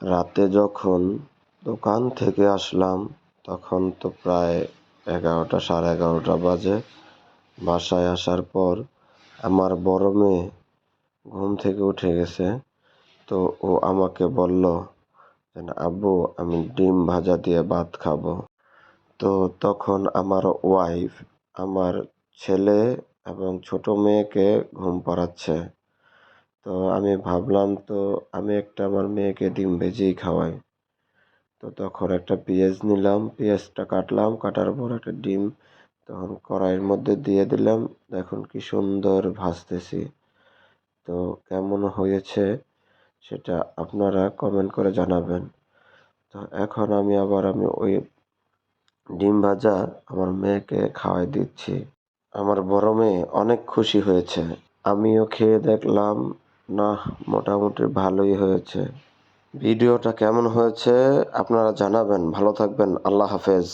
রাতে যখন দোকান থেকে আসলাম, তখন তো প্রায় এগারোটা, সাড়ে এগারোটা বাজে। বাসায় আসার পর আমার বড় মেয়ে ঘুম থেকে উঠে গেছে। তো ও আমাকে বলল যে, আব্বু, আমি ডিম ভাজা দিয়ে ভাত খাব। তো তখন আমার ওয়াইফ আমার ছেলে এবং ছোট মেয়েকে ঘুম পাড়াচ্ছে। তো আমি ভাবলাম, তো আমি একটা আমার মেয়েকে ডিম ভেজেই খাওয়াই। তো তখন একটা পেঁয়াজ নিলাম, পেঁয়াজটা কাটলাম, কাটার পর একটা ডিম তখন কড়াইয়ের মধ্যে দিয়ে দিলাম। দেখুন কি সুন্দর ভাজতেছি। তো কেমন হয়েছে সেটা আপনারা কমেন্ট করে জানাবেন। তো এখন আমি আবার আমি ওই ডিম ভাজা আমার মেয়েকে খাওয়াই দিচ্ছি। আমার বড় মেয়ে অনেক খুশি হয়েছে। আমিও খেয়ে দেখলাম না মোটামুটি ভালোই হয়েছে। ভিডিওটা কেমন হয়েছে আপনারা জানাবেন। ভালো থাকবেন। আল্লাহ হাফেজ।